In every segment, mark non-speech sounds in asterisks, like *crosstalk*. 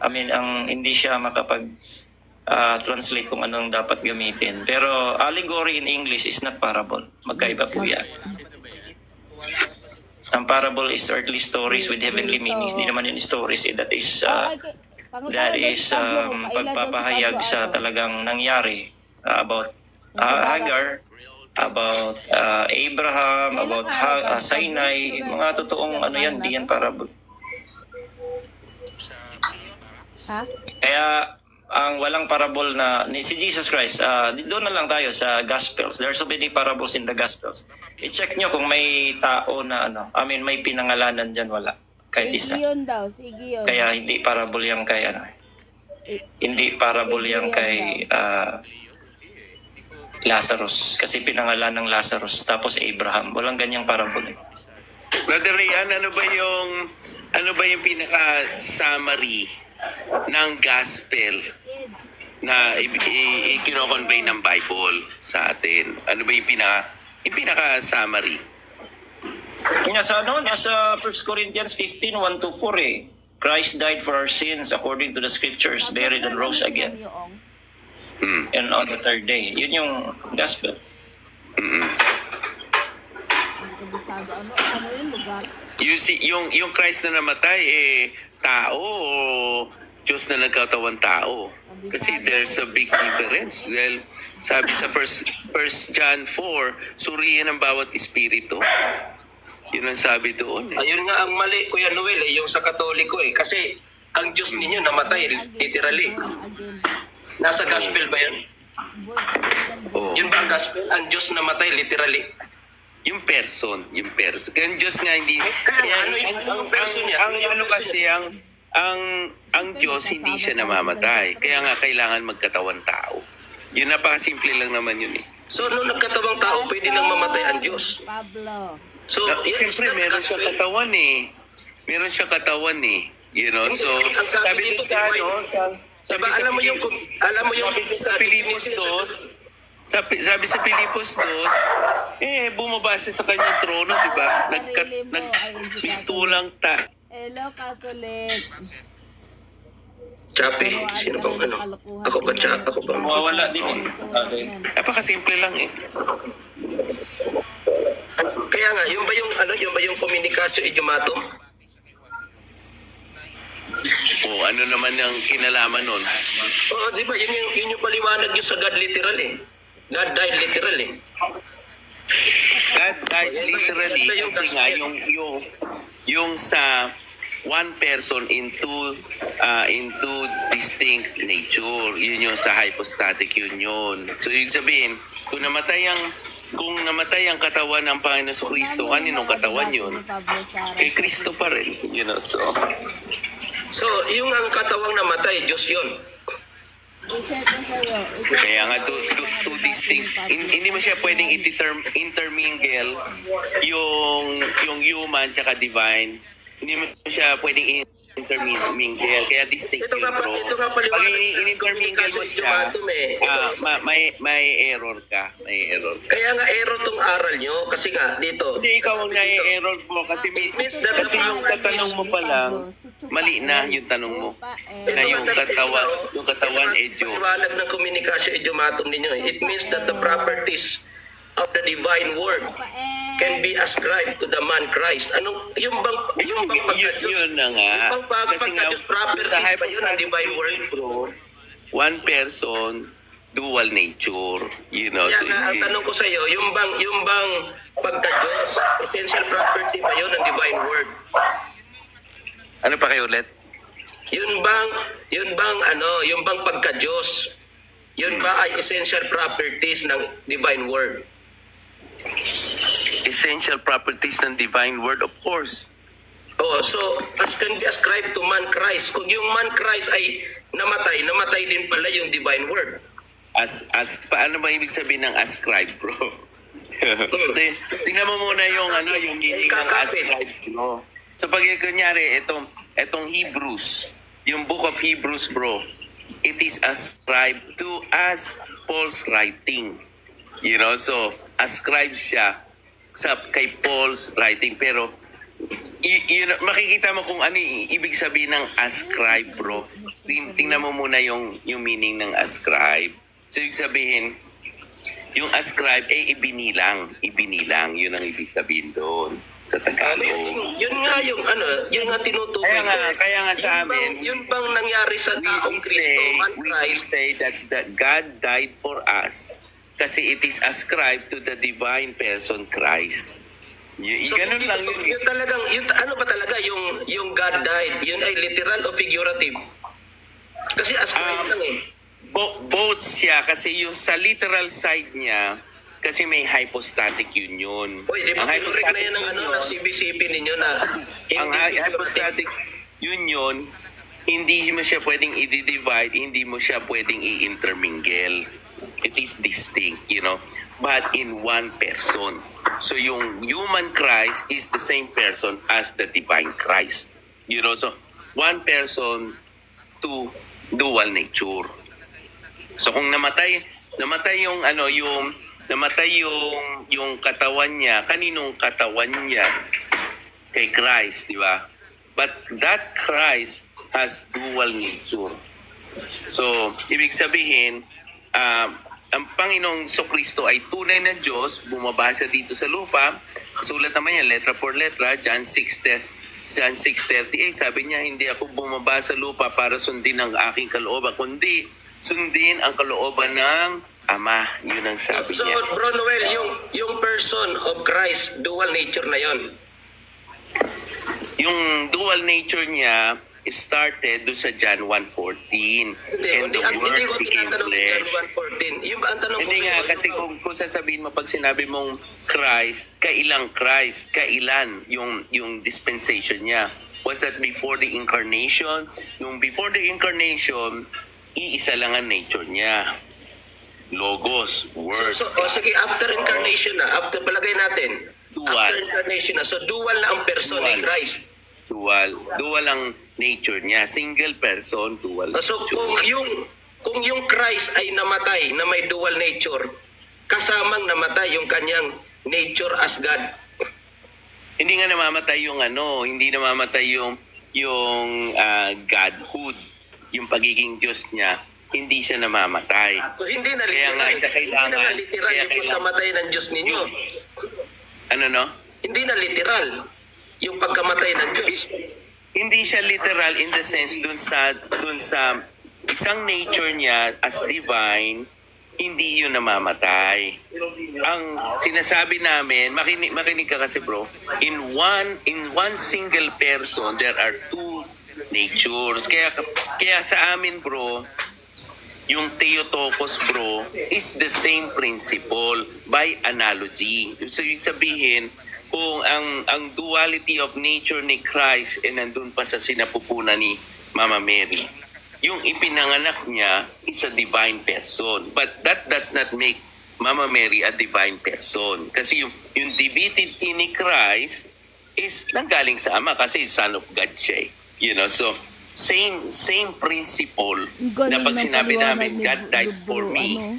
I mean, ang hindi siya makapag ah, translate kung anong dapat gamitin. Pero allegory in English is not parable. Magkaiba po yan. Ang parable is earthly stories with heavenly meanings. Hindi naman yung stories eh. That is ah, that is um, pagpapahayag sa talagang nangyari uh, about uh, Hagar, about uh, Abraham, about ha- uh, Sinai, mga totoong ano yan, di yan parable. Ha? Kaya ang walang parable na ni si Jesus Christ, uh, doon na lang tayo sa Gospels. There are so many parables in the Gospels. I-check nyo kung may tao na ano, I mean may pinangalanan dyan, wala. Kahit Si isa. Gion daw, si Gion. Kaya hindi parable yan kay ano. Hindi parable yan kay ah, Lazarus. Kasi pinangalan ng Lazarus. Tapos Abraham. Walang ganyang parable. Brother Rian, ano ba yung ano ba yung pinaka summary ng gospel na i- i- i- kino-convey ng Bible sa atin? Ano ba yung pinaka yung pinaka summary? Nga sa ano, nga sa 1 Corinthians 15, 1 to 4 eh. Christ died for our sins according to the scriptures, buried and rose again. Hmm. And on the third day. Yun yung gospel. Mm-mm. Yung, si, yung, yung Christ na namatay, eh, tao o Diyos na nagkatawan tao? Kasi there's a big difference. Well, sabi sa first, first John 4, suriin ang bawat espiritu. Yun ang sabi doon. Eh. Ayun nga ang mali, Kuya Noel, eh, yung sa Katoliko eh. Kasi ang Diyos ninyo namatay, literally. Nasa gospel ba yan? Oo. Yun ba ang gospel? Ang Diyos namatay, literally. Yung person, yung person. Yung Diyos nga hindi... Kaya ano yung- ang, ano yung ang, person niya? ang, Ano yung ano person kasi, ang, ang, ang Diyos hindi siya namamatay. Kaya nga kailangan magkatawan tao. Yun napakasimple lang naman yun eh. So, nung nagkatawang tao, pwede nang mamatay ang Diyos. Pablo. So, Na, is Siyempre, meron siya katawan eh. Meron siya katawan eh. You know, so, Ang sabi sabi dito, dito sa ano, sa, sabi Diba, sa alam mo yung, Pilipos, alam mo yung, sabi sa Pilipos 2, sabi, sabi sa Pilipos 2, eh, bumabase sa kanyang trono, di ba? Nagkat, Sarili mo, nag, ay, ta. Hello, Catholic. Chapi, sino bang ano? Ako ba, Cha? Ako ba? Mawawala din eh. Okay. Napakasimple lang eh. Kaya nga, yung ba yung, ano, yung ba yung communicatio idiomatum? O ano naman ang kinalaman nun? Oo, di ba? Yun yung, yun yung paliwanag yung sa God literal eh. God died literal eh. God died literally Ito yung kasi nga yung yung yung sa one person into uh, into distinct nature. Yun yung sa hypostatic union. So ibig sabihin, kung namatay ang kung namatay ang katawan ng Panginoon sa Kristo, kaninong katawan yun? Kay Kristo pa rin. You know, so So, yung ang katawang namatay, Diyos yun. I-share ko sa'yo. I-share kaya nga two, two, two distinct hin- hindi mo siya pwedeng i-determ- intermingle yung yung human tsaka divine hindi mo siya pwedeng intermingle kaya distinct Ito yun nga pa- bro ito nga pag in- ng in-intermingle mo siya eh. Ito- ah, ma- may may error ka may error ka. Kaya nga error tong aral nyo kasi nga dito. hindi ikaw ang nai-error mo kasi may, kasi yung sa tanong mo pa lang mali na yung tanong mo. Na yung katawan yung katawan eh Diyos. Paliwanag ng communication idiomatum ninyo eh. It means that the properties of the divine word can be ascribed to the man Christ. Anong, yung bang, yung bang yun, pagka-Diyos? yun na nga. Yung bang pagka-Diyos properties sa ba yun ang divine word? bro, one person, dual nature. You know, Kaya so, nga, ang tanong ko sa iyo, yung bang, yung bang pagka-Diyos, essential property ba yun ng divine word? ano pa kayo ulit? Yun bang, yun bang ano, yung bang pagka-Diyos, yun ba ay essential properties ng divine word? Essential properties ng divine word, of course. Oh, so as can be ascribed to man Christ. Kung yung man Christ ay namatay, namatay din pala yung divine word. As, as, paano ba ibig sabihin ng ascribe, bro? *laughs* Ting- Tingnan mo muna yung ano, yung meaning ng ascribe, bro. So pag kunyari, itong, itong Hebrews, yung book of Hebrews, bro, it is ascribed to as Paul's writing. You know, so ascribe siya sa kay Paul's writing pero y- yun, makikita mo kung ano yung ibig sabihin ng ascribe, bro. Ting- Tingnan mo muna yung, yung meaning ng ascribe. So, ibig sabihin, yung ascribe, eh, ibinilang. Ibinilang. Yun ang ibig sabihin doon sa Ano Tagalog. yun, yun nga yung ano, yun nga tinutukoy Kaya nga, ko. kaya nga sa Yun amin, bang, yun bang nangyari sa we taong will Kristo, say, man we will Christ, say that, that God died for us kasi it is ascribed to the divine person Christ. Y- So, ganun lang yun. Yung talagang, yung, ano ba talaga yung, yung God died? Yun ay literal o figurative? Kasi ascribe Um, lang eh. Bo- both siya kasi yung sa literal side niya kasi may hypostatic union. Uy, di ba Ang correct na yan ng ano, ng CBCP ninyo na *laughs* ang hypostatic union, hindi mo siya pwedeng i-divide, hindi mo siya pwedeng i-intermingle. It is distinct, you know, but in one person. So yung human Christ is the same person as the divine Christ. You know, so one person, two dual nature. So kung namatay, namatay yung ano, yung namatay yung yung katawan niya, kaninong katawan niya? Kay Christ, di ba? But that Christ has dual nature. So, ibig sabihin, um, ang Panginoong Kristo ay tunay na Diyos, bumaba siya dito sa lupa. Sulat naman yan, letra por letra, John 6, John 6.38, sabi niya, hindi ako bumaba sa lupa para sundin ang aking kalooban, kundi sundin ang kalooban ng Ama. Yun ang sabi So, niya. Bro Noel, yung, yung person of Christ, dual nature na yon. Yung dual nature niya started do sa John 1.14. Hindi, And hindi, the ang hindi Word ko became tinatanong yung John flesh. 1.14. Yung, ang tanong Hindi ko nga, sa'yo, kasi kung, kung sasabihin mo, pag sinabi mong Christ, kailang Christ, kailan yung, yung dispensation niya? Was that before the incarnation? Yung before the incarnation, iisa lang ang nature niya. Logos, So, Word. so oh, sige, after incarnation na, after palagay natin, Dual. after incarnation na, so dual na ang person ni. Christ. Dual. Dual ang nature niya. Single person, dual So kung nature. yung kung yung Christ ay namatay na may dual nature, kasamang namatay yung kanyang nature as God. hindi nga namamatay yung ano, hindi namamatay yung yung ah, godhood, yung pagiging Diyos niya, hindi siya namamatay. So hindi na Kaya literal, nga siya kailangan- hindi na literal kaya yung kailangan- pagkamatay ng Diyos ninyo. Ano no? Hindi na literal yung pagkamatay ng Diyos. Hindi siya literal in the sense dun sa dun sa isang nature niya as divine, hindi yun namamatay. Ang sinasabi namin, makinig, makinig ka kasi bro, in one in one single person there are two natures. Kaya kaya sa amin bro, yung Theotokos bro is the same principle by analogy. So yung sabihin, kung ang ang duality of nature ni Christ ay nandun pa sa sinapupunan ni Mama Mary, yung ipinanganak niya is a divine person. But that does not make Mama Mary a divine person. Kasi yung, yung divinity ni Christ is nanggaling sa Ama kasi son of God siya. eh. You know, so same same principle Ganun na pag sinabi namin God died for me, ano,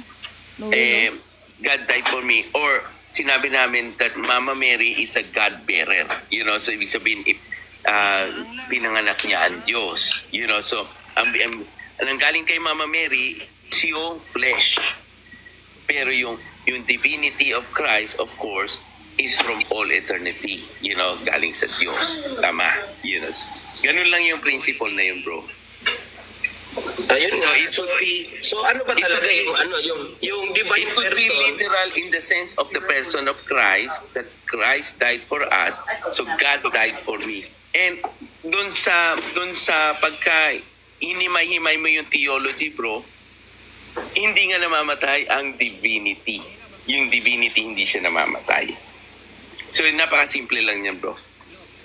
no, eh, God died for me or sinabi namin that Mama Mary is a God bearer. You know, so ibig sabihin if uh, pinanganak niya ang Diyos. You know, so ang, ang, ang galing kay Mama Mary is yung flesh. Pero yung yung divinity of Christ, of course, is from all eternity. You know, galing sa Diyos. Tama. You know. Ganun lang yung principle na yun, bro. Ayun So it would be So ano ba talaga yung ano yung yung divine It could be person? literal in the sense of the person of Christ, that Christ died for us, so God died for me. And dun sa dun sa pagka inimay-himay mo yung theology, bro, hindi nga namamatay ang divinity. Yung divinity hindi siya namamatay. So napakasimple lang yan, bro.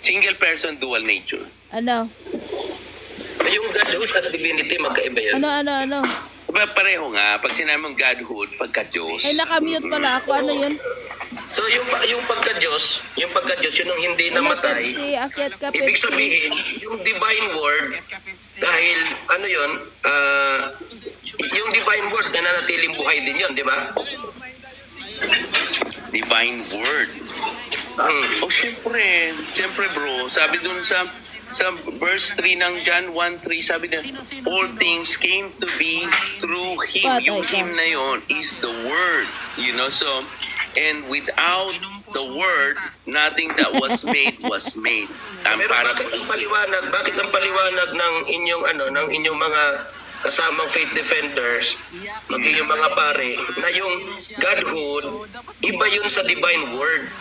Single person, dual nature. Ano? Yung godhood at divinity magkaiba yan. Ano, ano, ano? Diba, pareho nga, pag sinabi mong Godhood, pagka-Diyos. Ay, nakamute pala ako. Ano yun? So yung yung pagka-Diyos, yung pagka-Diyos yun ang hindi namatay. Pepsi? Akyat ka, Ibig Pepsi? sabihin, yung divine word, dahil ano yun, ah, yung divine word, nananatiling buhay din yun, di ba? Divine Word. Hmm. Oh, syempre. Syempre, bro. Sabi dun sa sa verse 3 ng John 1.3, sabi na, all things came to be through Him. Yung. Him na yon is the Word. You know, so, and without the Word, nothing that was made was made. Ang Pero para bakit ang paliwanag, bakit ang paliwanag ng inyong ano, ng inyong mga kasamang faith defenders, maging yung mga pare, na yung Godhood, iba yun sa divine word.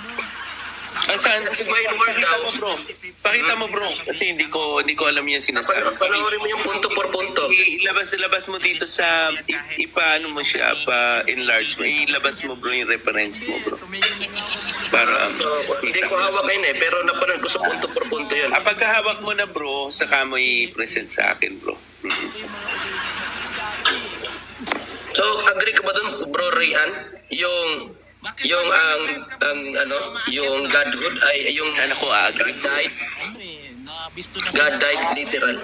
Ah, saan? Sige, Divine word pakita daw. mo, bro. Pakita mo, bro. Kasi hindi ko hindi ko alam yan sinasabi. Pan- Panoorin mo yung punto por punto. Ilabas, ilabas mo dito sa, i- ipaano mo siya, pa-enlarge mo. Ilabas mo, bro, yung reference mo, bro. Para, So, hindi ko hawak yun eh, pero napanood ko sa punto por punto yun. Ah, pagkahawak mo na, bro, saka mo i-present sa akin, bro. Mhm. So, agree ka ba dun, bro Rian? Yung yung ang ang ano, yung godhood ay yung Sana ko agree, God bro. died, God died literal.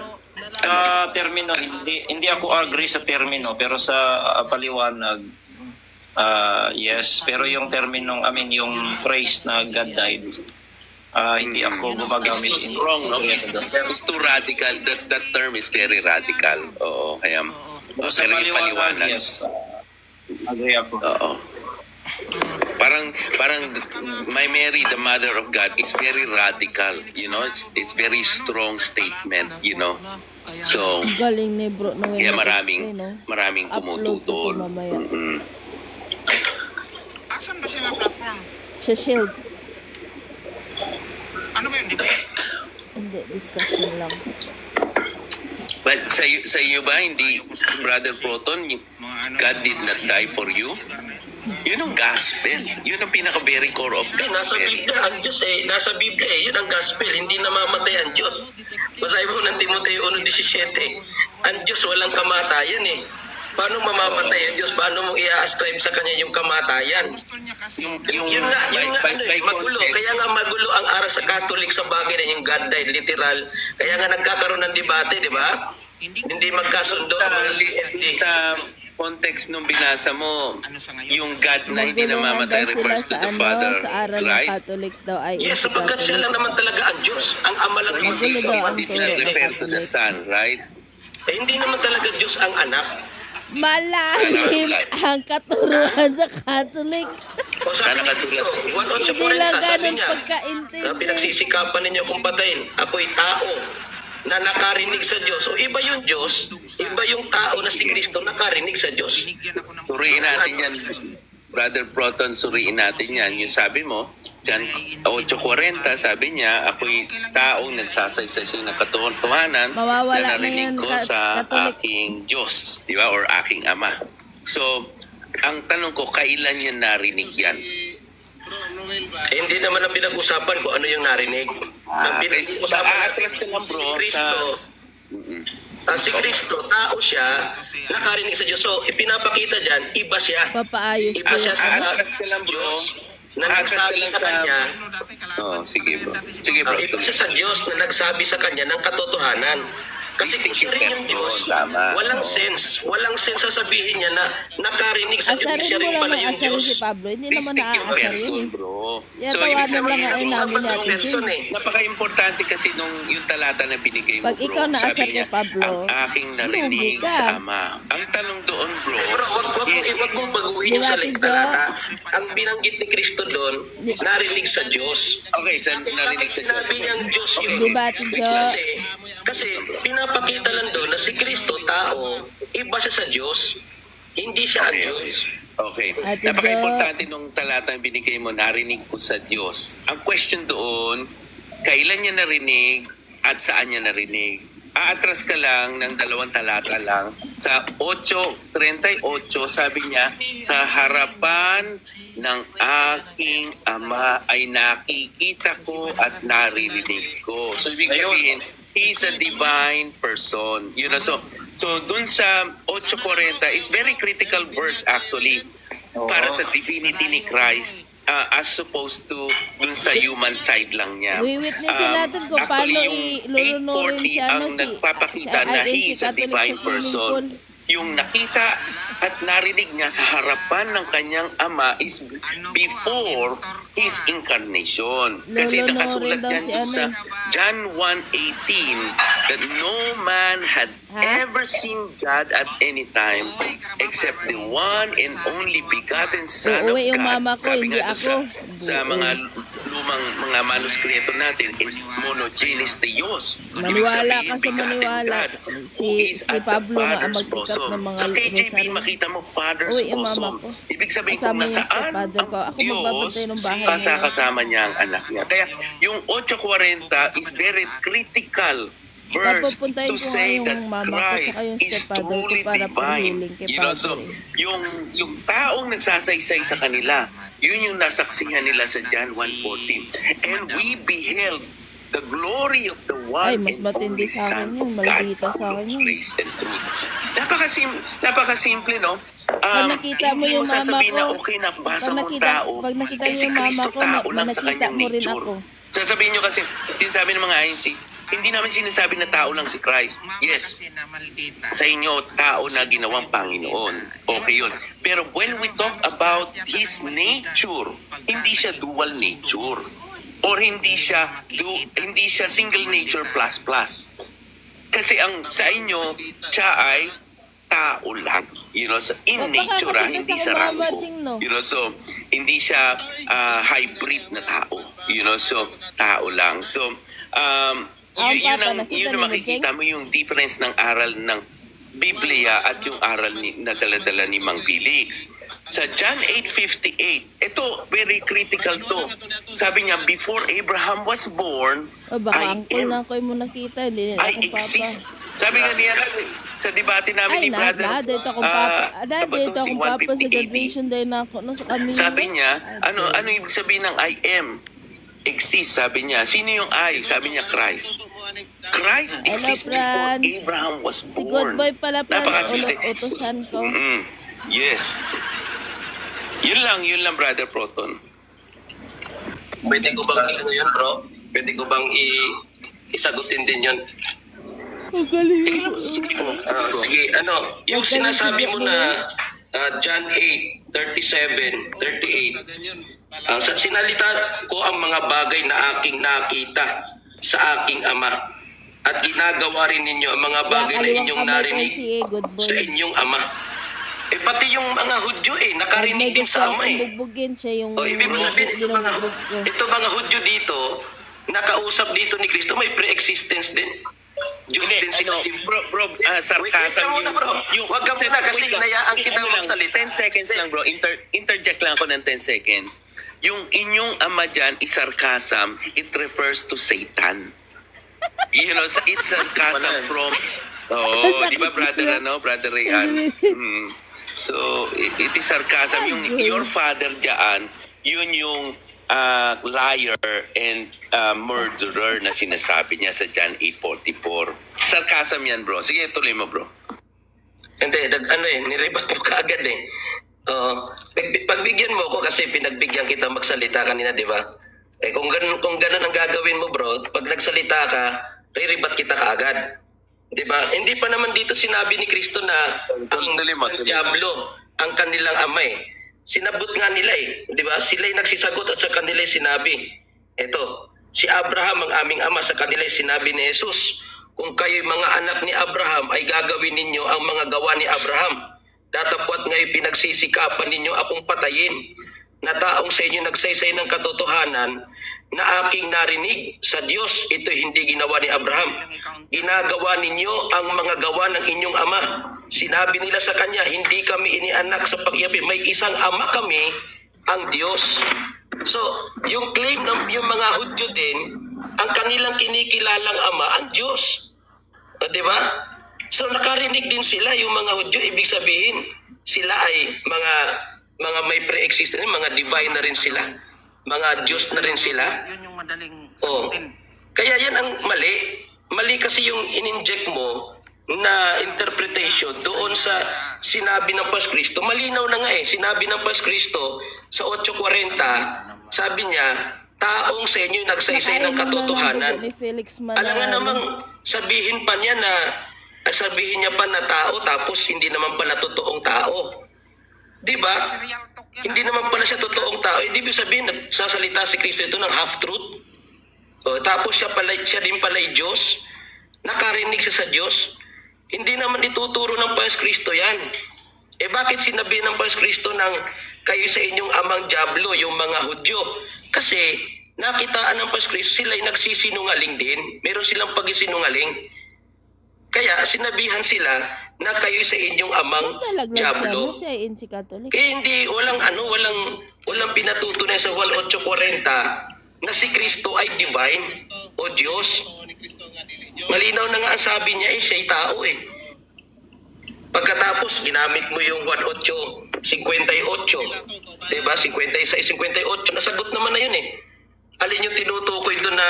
Sa termino, hindi, hindi ako agree sa termino, pero sa ah, paliwanag, ah, yes. Pero yung terminong, I mean, yung phrase na God died, ah, hindi ako gumagamit. It's too strong, no? It's, it's too radical. That that term is very radical. Oo, kaya sa very paliwanag, yes. ah, agree ako. Oo. Parang parang my Mary, the mother of God, is very radical. You know, it's it's very strong statement. You know, so Galing ni bro na kaya maraming no? maraming mamaya. Mm-mm. Asan ba siya nga platform? Sa shield. Ano ba yun? Hindi, discussion lang. But sa iyo, sa iyo ba hindi Brother Proton, God did not die for you? Yun ang gospel. Yun ang pinaka very core of Eh, nasa gospel. Biblia, ang Diyos eh, nasa Biblia eh, yun ang gospel, hindi namamatay ang Diyos. Basahin mo ng Timoteo 1.17, ang Diyos walang kamatayan eh. Paano mamamatay ang Diyos? Paano mo i-ascribe sa Kanya yung kamatayan? Yung, Yun nga, yun nga, by, ano, by eh, magulo. context, Kaya nga magulo ang aras sa Catholic sa bagay na yung God died, literal. Kaya nga nagkakaroon ng debate, di ba? Hindi magkasundo ang mga sa context nung binasa mo, ano sa ngayon. yung God na hindi namamatay refers to the ano, Father, sa aral ng right? Catholics daw ay Yes, sapagkat siya lang naman talaga ang Diyos. Ang ama lang naman dito. ng refer to the. Son, right? Eh, hindi naman talaga Diyos ang anak. Malalim ang katuruan sa Catholic. O Sana sabi ni kasulat. Cristo, 1.840 Hindi lang sabi ganun niya, na pagkaintindi. pinagsisikapan ninyo kung patayin. Ako'y tao na nakarinig sa Diyos. O iba yung Diyos, iba yung tao na si Kristo nakarinig sa Diyos. Suriin natin yan, Brother Proton, suriin natin yan. Yung sabi mo, dyan, 8.40, sabi niya, ako'y taong nagsasaysay ng katotohanan Mawawala na na narinig ko sa aking Diyos, di ba? Or aking Ama. So, ang tanong ko, kailan niya narinig yan? Eh, hindi naman ang pinag-usapan kung ano yung narinig. Ang Ah, pinag-usapan sa- natin bro, si Kristo, sa- Mm-mm. Ah, si Kristo, tao siya, nakarinig sa Diyos. So, ipinapakita dyan, iba siya. Papaayos Iba siya sa Ah, bro. Diyos na nagsabi sa sa- kanya. Oh, sige, bro. Sige, bro. Ang iba siya sa Diyos na nagsabi sa kanya ng katotohanan. Kasi kung siya rin yung Diyos, Tama. walang Oo. sense. Walang sense sasabihin niya na nakarinig sa Diyos, Asarin siya mo rin lang pala ang yung Diyos. si Pablo. Hindi naman Distinct yung naaasar person, yun bro. Yeah, So, ibig lang sabihin, ang Yung namin natin, person Jim. eh. Napaka-importante kasi nung yung talata na binigay mo, Pag bro. ikaw sabi kay niya, Pablo, ang aking narinig ka. sa Ama. Ang tanong doon, bro, Pero wag, wag, is, wag mong baguhin yung. Tito? talata. Ang binanggit ni Kristo doon, narinig sa Diyos. okay, sa narinig sa Diyos. sinabi niyang Diyos yun? Di ba, Tito? Kasi, kasi pinapakita lang doon na si Kristo, tao, iba siya sa Diyos. Hindi siya ang Okay, Diyos. Okay. Ate Napaka-importante nung talata na binigay mo, narinig ko sa Diyos. Ang question doon, kailan niya narinig at saan niya narinig? Aatras ka lang ng dalawang talata lang. Sa 8.38, sabi niya, sa harapan ng aking ama ay nakikita ko at naririnig ko. So, ibig sabihin, He's a divine person. You know, so, so dun sa 8.40, it's very critical verse actually para sa divinity ni Christ uh, as opposed to dun sa human side lang niya. Wiwitnessin Um, natin kung actually, paano yung ilulunurin 840 si ano ang si nagpapakita si na INC he is a Catholic divine person. pool. Yung nakita at narinig niya sa harapan ng kanyang ama is before his incarnation. Kasi nakasulat yan si dun sa ano. John 1.18 that no man had Ha? ever seen God at any time except the one and only begotten Son of God. mama ko, Sabi hindi nga. Sa, sa mga lumang mga manuskrito natin is monogenes. Ibig Maniwala ka sa maniwala. Si- si Pablo nga ang bosom. ng mga Sa KJV, makita mo Father's Uy, bosom. Ibig sabihin kung nasaan ang ko. Ako Diyos, kasakasama niya ang anak niya. Kaya yung 8.40 is very critical verse Papupuntahin to ko say that mama ko Christ is ko truly divine. You know, so yung, yung taong nagsasaysay sa kanila, yun yung nasaksihan nila sa John 1.14. And we beheld the glory of the one Ay, mas and only Son yun. of God, sa akin yun. grace and truth. Napakasim, napakasimple, no? Um, Pag nakita mo yung mama sasabihin na ko, okay na basa pag mo nakita- tao, pag nakita eh, mo si yung mama Kristo ko, tao na- lang sa nakita kanyang mo rin nature. ako. Sasabihin nyo kasi, yung sabi ng mga INC, hindi namin sinasabi na tao lang si Christ. Yes, sa inyo, tao na ginawang Panginoon. Okay yun. Pero when we talk about His nature, hindi siya dual nature. Or hindi siya du- hindi siya single nature plus plus. Kasi ang sa inyo, siya ay tao lang. You know, sa in nature, ah, hindi sa rango. You know, so hindi siya ah, hybrid na tao. You know, so tao lang. So um Ah, yun, yun ang yun ang mo, makikita mo yung difference ng aral ng Biblia at yung aral ni, na daladala ni Mang Felix. Sa John 8.58, ito, very critical to. Sabi niya, before Abraham was born, O baka I uncle am ako yung nakita. Hindi nila I akong papa. exist. Sabi nga niya sa debate namin Ay, ni na, brother. na, dito akong ah, papa. Kabatong dito si akong papa sa 150 graduation day na ako. No, sa kami. Sabi niya, ano ano ibig sabihin ng I am? Exist, sabi niya. Sino yung I? Sabi niya, Christ. Christ Hello, exists before Franz. Abraham was Si good born. boy pala, Franz. Napakasimple. Ulo, utusan ko. Mm, yes. Yun lang, yun lang, brother Proton. Pwede ko bang ano yun, bro? Pwede ko bang i isagutin din yun? Ang galing. Ah, sige, ano, yung sinasabi mo na ah, John 8, 37, 38, sa sinalita ko ang mga bagay na aking nakita sa aking ama at ginagawa rin ninyo ang mga bagay na inyong narinig sa inyong ama. Eh pati yung mga Hudyo eh, nakarinig din sa ama eh. bugbugin siya yung O ibig mo sabihin, ito mga, ito mga Hudyo dito, nakausap dito ni Kristo, may pre-existence din. Diyos din sila. ano, bro, bro, ah, Wait, sarcasm wait lang muna, bro. Huwag kang muna kasi Wait hinayaan kita Ano magsalita. 10 seconds lang bro, Inter, interject lang ako ng 10 seconds. Yung inyong ama dyan is sarcasm, it refers to Satan. You know, it's sarcasm from, oh, di ba brother, ano, brother Rayan? Hmm. So, it, is sarcasm. Yung your father dyan, yun yung ah, liar and ah, murderer na sinasabi niya sa John 8.44. Sarcasm yan, bro. Sige, tuloy mo, bro. Hindi, ano eh, nirebat mo kaagad eh. Oo. Pag- pagbigyan mo ako kasi pinagbigyan kita magsalita kanina, di ba? Eh kung ganun, kung ganun ang gagawin mo bro, pag nagsalita ka, riribat kita kaagad. Di ba? Hindi pa naman dito sinabi ni Kristo na ang, ang. Diablo ang kanilang ama eh. Sinabot nga nila eh. Di ba? Sila'y nagsisagot at sa kanila'y sinabi. Ito, si Abraham ang aming ama sa kanila'y sinabi ni Jesus. Kung kayo'y mga anak ni Abraham ay gagawin ninyo ang mga gawa ni Abraham. Datapwat ngayon pinagsisikapan ninyo akong patayin na taong sa inyo nagsaysay ng katotohanan na aking narinig sa Diyos, ito hindi ginawa ni Abraham. Ginagawa ninyo ang mga gawa ng inyong ama. Sinabi nila sa kanya, hindi kami inianak sa pagyabi. May isang ama kami, ang Diyos. So, yung claim ng yung mga Hudyo din, ang kanilang kinikilalang ama, ang Diyos. O, di ba? So, nakarinig din sila, yung mga Hudyo, ibig sabihin, sila ay mga mga may pre-existent, mga divine na rin sila. Mga Diyos na rin sila. Yun yung madaling sagutin. Kaya yan ang mali. Mali kasi yung in-inject mo na interpretation doon sa sinabi ng Pas Kristo. Malinaw na nga eh. Sinabi ng Pas Kristo sa 8.40, sabi niya, taong sa inyo nagsaysay ng katotohanan. Alam nga namang sabihin pa niya na sabihin niya pa na tao tapos hindi naman pala totoong tao. Di ba? Hindi naman pala siya totoong tao. Hindi ibig sabihin, nagsasalita si Kristo ito ng half-truth. O, tapos siya, pala, siya din pala ay Diyos. Nakarinig siya sa Diyos. Hindi naman ituturo ng Panginoon Kristo yan. Eh bakit sinabi ng Panginoon Kristo ng kayo sa inyong amang Diablo, yung mga Hudyo? Kasi nakitaan ng Panginoon Kristo, sila ay nagsisinungaling din. Meron silang pagsisinungaling. Kaya sinabihan sila na kayo sa inyong amang Diablo. Kaya hindi, walang ano, walang, walang pinatutunay sa Juan 8.40 na si Kristo ay divine o Diyos. Malinaw na nga ang sabi niya eh, siya'y tao eh. Pagkatapos, ginamit mo yung Juan 8.58. Diba? 56, 58. Nasagot naman na yun eh. Alin yung tinutukoy doon na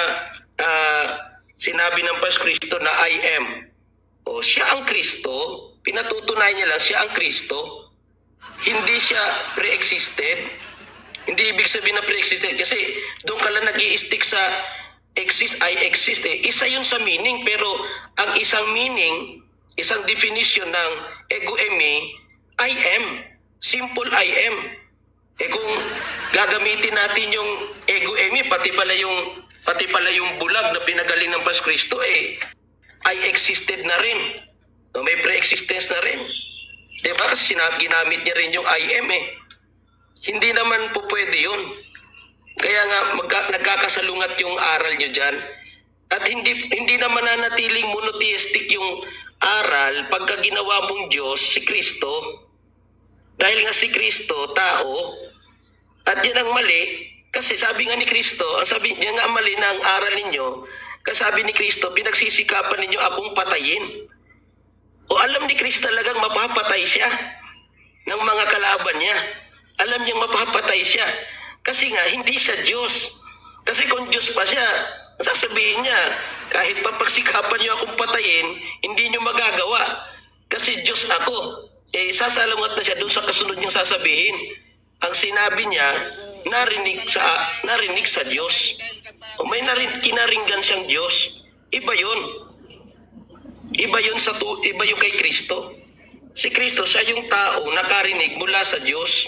ah, sinabi ng Pas Kristo na I am. O siya ang Kristo, pinatutunay niya lang siya ang Kristo. Hindi siya pre-existed. Hindi ibig sabihin na pre-existed kasi doon ka lang nag stick sa exist, I exist eh. Isa yun sa meaning pero ang isang meaning, isang definition ng ego emi, I am. Simple I am. Eh kung gagamitin natin yung ego emi, pati pala yung pati pala yung bulag na pinagaling ng Pas Kristo eh I existed na rin. No, may pre-existence na rin. Di ba? Kasi ginamit niya rin yung I am eh. Hindi naman po pwede yun. Kaya nga magka, nagkakasalungat yung aral nyo dyan. At hindi hindi naman nanatiling monotheistic yung aral pagka ginawa mong Diyos si Kristo. Dahil nga si Kristo, tao, at yan ang mali, kasi sabi nga ni Kristo, ang sabi niya nga mali na ang aral ninyo, kasi sabi ni Kristo, pinagsisikapan ninyo akong patayin. O alam ni Kristo talagang mapapatay siya ng mga kalaban niya. Alam niyang mapapatay siya. Kasi nga, hindi siya Diyos. Kasi kung Diyos pa siya, sasabihin niya, kahit papagsikapan niyo akong patayin, hindi niyo magagawa. Kasi Diyos ako. Eh, sasalungat na siya doon sa kasunod niyang sasabihin. Ang sinabi niya, narinig sa narinig sa Diyos. O may narin, kinaringgan siyang Diyos. Iba yun. Iba yun sa tu, iba yung kay Kristo. Si Kristo, siya yung tao nakarinig mula sa Diyos.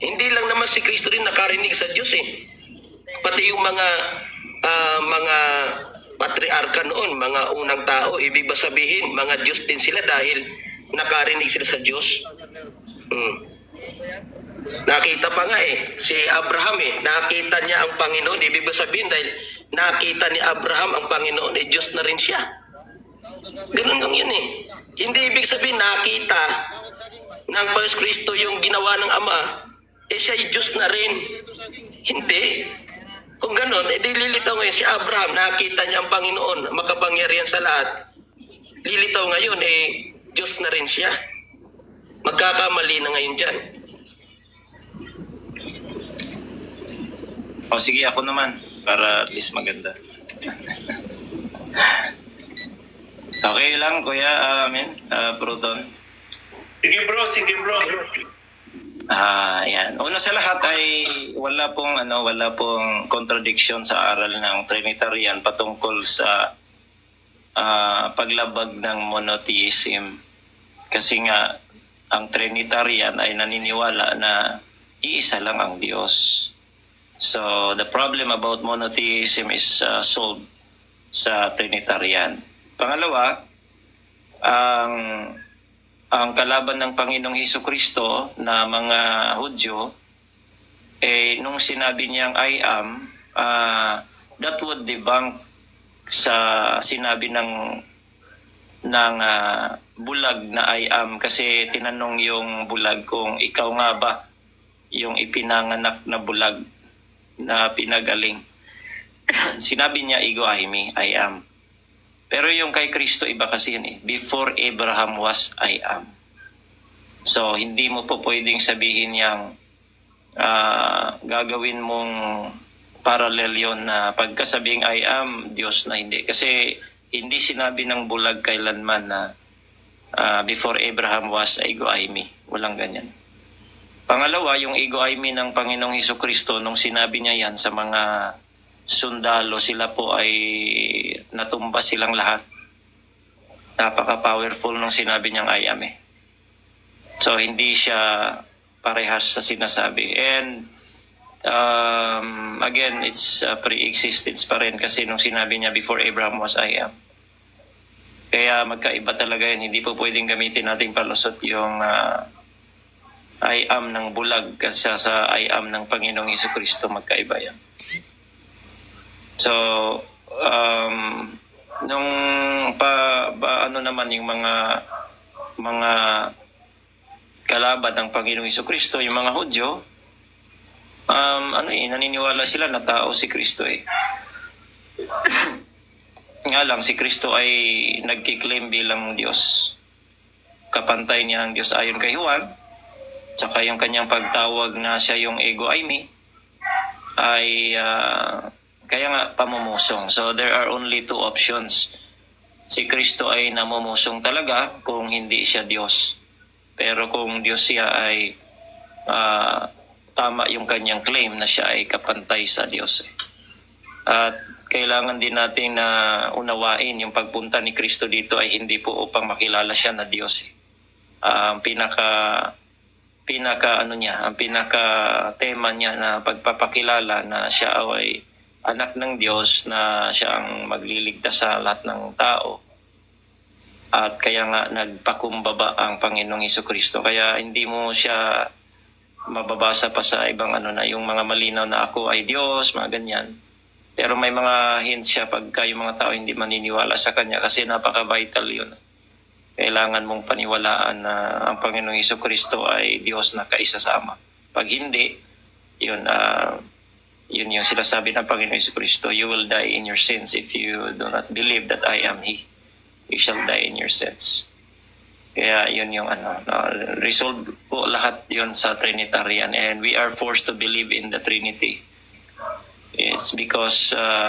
Hindi lang naman si Kristo rin nakarinig sa Diyos eh. Pati yung mga ah, mga patriarka noon, mga unang tao, ibig ba sabihin, mga Diyos din sila dahil nakarinig sila sa Diyos. Hmm. Nakita pa nga eh, si Abraham eh, nakita niya ang Panginoon. Ibig ba sabihin dahil nakita ni Abraham ang Panginoon, eh Diyos na rin siya. Ganun lang yun eh. Hindi ibig sabihin nakita ng Panginoon Kristo yung ginawa ng Ama, eh siya ay Diyos na rin. Hindi. Kung ganun, eh di lilitaw ngayon si Abraham, nakita niya ang Panginoon, makapangyarihan sa lahat. Lilitaw ngayon, eh Diyos na rin siya. Magkakamali na ngayon dyan. O sige, ako naman. Para at least maganda. okay lang, Kuya uh, Amin, uh, Proton. Sige bro, sige bro. Ah, yan. Una sa lahat ay wala pong ano, wala pong contradiction sa aral ng Trinitarian patungkol sa ah, paglabag ng monotheism. Kasi nga ang Trinitarian ay naniniwala na iisa lang ang Diyos. So the problem about monotheism is uh, solved sa Trinitarian. Pangalawa, ang ang kalaban ng Panginoong Hesus Kristo na mga Hudyo, eh, nung sinabi niyang I am, ah, that would debunk sa sinabi ng ng ah, bulag na I am kasi tinanong yung bulag kung ikaw nga ba yung ipinanganak na bulag na pinagaling. *clears throat* sinabi niya, Ego I me, I am. Pero yung kay Kristo iba kasi yun eh. Before Abraham was, I am. So, hindi mo po pwedeng sabihin yung ah, gagawin mong parallel yon na pagkasabing I am, Diyos na hindi. Kasi hindi sinabi ng bulag kailanman na ah, before Abraham was, ego I me. Walang ganyan. Pangalawa, yung ego me ng Panginoong Heso Kristo, nung sinabi niya yan sa mga sundalo, sila po ay natumba silang lahat. napaka-powerful nung sinabi niyang I am eh. So hindi siya parehas sa sinasabi. And um, again, it's uh, pre-existence pa rin kasi nung sinabi niya before Abraham was I am. Kaya magkaiba talaga yan. Hindi po pwedeng gamitin nating palusot yung uh, I am ng bulag kasi sa I am ng Panginoong Iso Kristo magkaiba yan. So, um, nung pa, ba, ano naman yung mga mga kalaban ng Panginoong Iso Kristo, yung mga Hudyo, um, ano eh, naniniwala sila na tao si Kristo eh. *coughs* Nga lang, si Kristo ay nagkiklaim bilang Diyos. Kapantay niya ang Diyos ayon kay Juan. Tsaka yung kanyang pagtawag na siya yung ego ay me ay ah, kaya nga pamumusong. So there are only two options. Si Kristo ay namumusong talaga kung hindi siya Diyos. Pero kung Diyos siya ay ah, tama yung kanyang claim na siya ay kapantay sa Diyos. At kailangan din natin na unawain yung pagpunta ni Kristo dito ay hindi po upang makilala siya na Diyos. Eh. Ang pinaka pinaka ano niya, ang pinaka tema niya na pagpapakilala na siya ay anak ng Diyos na siya ang magliligtas sa lahat ng tao. At kaya nga nagpakumbaba ang Panginoong Iso Kristo. Kaya hindi mo siya mababasa pa sa ibang ano na yung mga malinaw na ako ay Diyos, mga ganyan. Pero may mga hints siya pagka yung mga tao hindi maniniwala sa kanya kasi napaka-vital yun. Kailangan mong paniwalaan na ang Panginoong Iso Kristo ay Diyos na kaisa-sama. Pag hindi, yun, ah, yun yung sinasabi ng Panginoong Iso Kristo, you will die in your sins if you do not believe that I am He. You shall die in your sins. Kaya yun yung ano, na resolve po lahat yun sa Trinitarian and we are forced to believe in the Trinity. It's because uh,